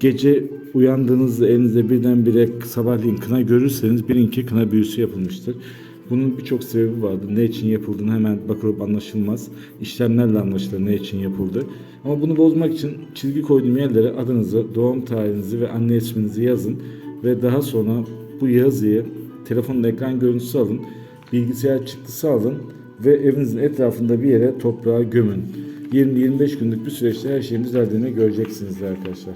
gece uyandığınızda elinizde birdenbire sabahleyin kına görürseniz bilin ki kına büyüsü yapılmıştır. Bunun birçok sebebi vardır. Ne için yapıldığını hemen bakılıp anlaşılmaz. İşlemlerle anlaşılır ne için yapıldı. Ama bunu bozmak için çizgi koyduğum yerlere adınızı, doğum tarihinizi ve anne isminizi yazın. Ve daha sonra bu yazıyı telefonun ekran görüntüsü alın. Bilgisayar çıktısı alın ve evinizin etrafında bir yere toprağa gömün. 20-25 günlük bir süreçte her şeyin düzeldiğini göreceksiniz arkadaşlar.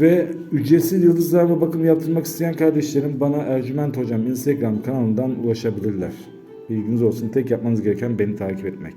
Ve ücretsiz yıldızlarla bakım yaptırmak isteyen kardeşlerim bana Ercüment Hocam Instagram kanalından ulaşabilirler. Bilginiz olsun. Tek yapmanız gereken beni takip etmek.